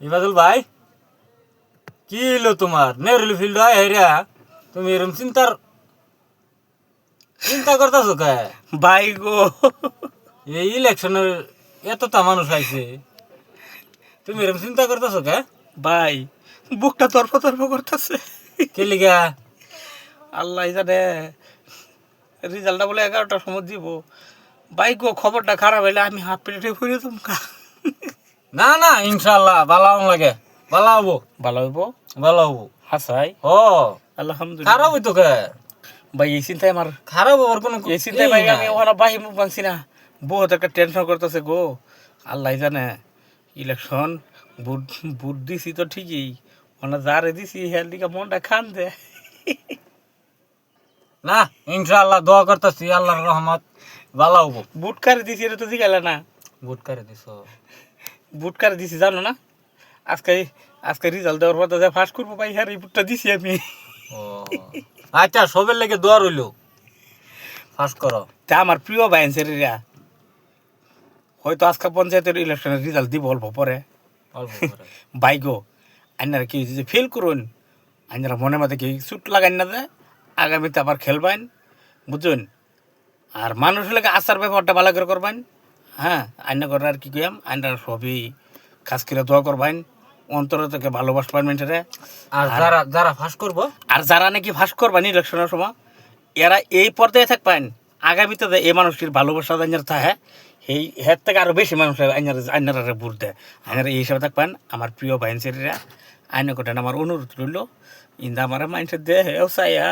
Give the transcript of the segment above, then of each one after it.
ইবাদুল ভাই কি এলো তোমার? নেহরুল ফিল্ড হয় হেরিয়া তুমি এরকম চিন্তার চিন্তা করতেছো কে? ভাই গো। এই ইলেকশনের এতটা মানুষ আইছে। তুমি এরকম চিন্তা করতেছো কে? ভাই বুকটা তর্ফ তর্ফ করতেছে। কে লিগা? আল্লাহ জানে রেজাল্টটা বলে এগারোটার সময় দিব। ভাই গো খবরটা খারাপ হইলে আমি হাফ প্লেটে ফুরে তোমকা না না ইনশাল্লাহ ভালো লাগে। ভালো হব। ভালো হইব? ভালো হব। হাসাই। ও আলহামদুলিল্লাহ। খারাপ হইতো কে ভাই এই চিন্তায় আমার খারাপ হবার কোনো এই চিন্তায় ভাই আমি ওখানে বাহি মুখ ভাঙছি না। বহুত একটা টেনশন করতেছে গো। আল্লাহ জানে ইলেকশন বুট বুট দিছি তো ঠিকই। ওনা যারে দিছি হেল দিকে মনটা খান দে। না ইনশাআল্লাহ দোয়া করতেছি আল্লাহর রহমত ভালো হব। বুট কারে দিছি এটা তো জিগাইলে না। বুট করে দিছ? বুট কারে দিছি জানো না? আজকে আজকে রেজাল্ট দেওয়ার পর তো ফার্স্ট করব ভাই হ্যাঁ এই বুটটা দিছি আমি। আচ্ছা সবের লেগে দোয়া রইল। ফার্স্ট করো। তা আমার প্রিয় বাইন্সের এরিয়া হয়তো আজকে পঞ্চায়েতের ইলেকশনের রেজাল্ট দিব অল্প পরে। বাইগো আইনারা কি হয়েছে যে ফেল করুন আইনারা মনে মধ্যে কি চুট লাগাই না দেয় আগামীতে আবার খেলবেন বুঝুন? আর মানুষ লাগে আচার ব্যাপারটা ভালো করে করবেন। হ্যাঁ আইনা করে আর কি কইয়াম? আইনার সবই খাস করে দোয়া করবেন অন্তর থেকে ভালোবাসবেন মেন্টারে আর যারা যারা ফার্স্ট করব? আর যারা নাকি ফাঁস করবেন ইলেকশনের সময় এরা এই পর্যায়ে থাকবেন আগামীতে যে এই মানুষটির ভালোবাসা আইনার থাকে সেই হের থেকে আরও বেশি মানুষ আইনার আইনারা ভোট দেয়। আইনারা এই হিসাবে থাকবেন আমার প্রিয় ভাইনসেরিরা আইনে কোটেন আমার অনুরোধ রইল ইন্দা আমার মাইন্ডসেট দে হেও চাইয়া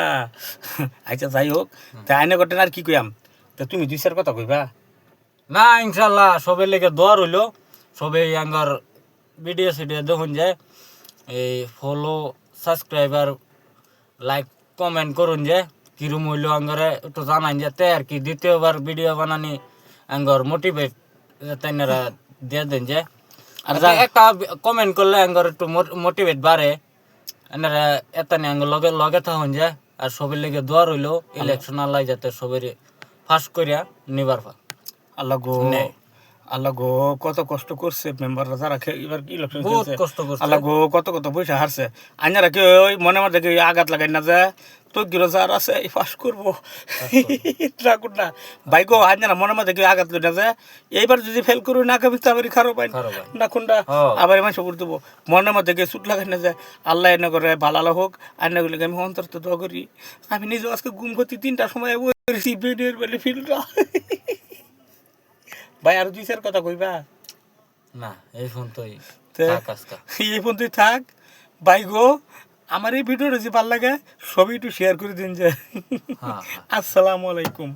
আচ্ছা যাই হোক। তা আইনে কোটেন আর কি কইয়াম? তা তুমি দুই চার কথা কইবা। না ইনশাল্লাহ সবের লেগে দোয়া রইল। সবে আঙ্গার ভিডিও সিডিও দেখুন যে এই ফলো সাবস্ক্রাইবার লাইক কমেন্ট করুন যে কিরম হইল আঙ্গারে একটু জানান যাতে আর কি দ্বিতীয়বার ভিডিও বানানি আঙ্গর মোটিভেট তাইনারা দিয়ে দেন যে। আর যা- একটা কমেন্ট করলে আঙ্গর একটু মোটিভেট বাড়ে। এনারা এতানি আঙ্গর লগে লগে থাকুন যে আর সবের লেগে দোয়া রইল ইলেকশন আল্লাহ যাতে সবের ফার্স্ট করিয়া নিবার পা আল্লাহ গো। আল্লাহ গো কত কষ্ট করছে মেম্বাররা যারা এবার ইলেকশন বহুত কষ্ট করছে। আল্লাহ গো কত কত পয়সা হারছে। আইনারা কি ওই মনে মধ্যে কি আঘাত লাগাই না যায় তো গিরো যার আছে? এই পাস করব। রাখুন না। ভাই গো আইনারা মনে মধ্যে কি আঘাত লই না যায় এইবার যদি ফেল করু না কবি খারো পাই খারাপ হয়। না হ্যাঁ। আবার মানুষ করে দেবো। মনের মধ্যে গিয়ে সুট লাগাই না যায় আল্লাহ এনে করে ভালো হোক আইনা গুলিকে আমি অন্তর তো দোয়া করি। আমি নিজে আজকে ঘুম করতে তিনটার সময় ওই বেডের বেলে ফিল্ডটা ভাই আর দুই চার কথা কইবা। না এই ফোন তো এই ফোন তুই থাক। ভাই গো আমার এই ভিডিওটা যে ভালো লাগে সবই একটু শেয়ার করে দিন যে। হ্যাঁ হ্যাঁ। আসসালামু আলাইকুম।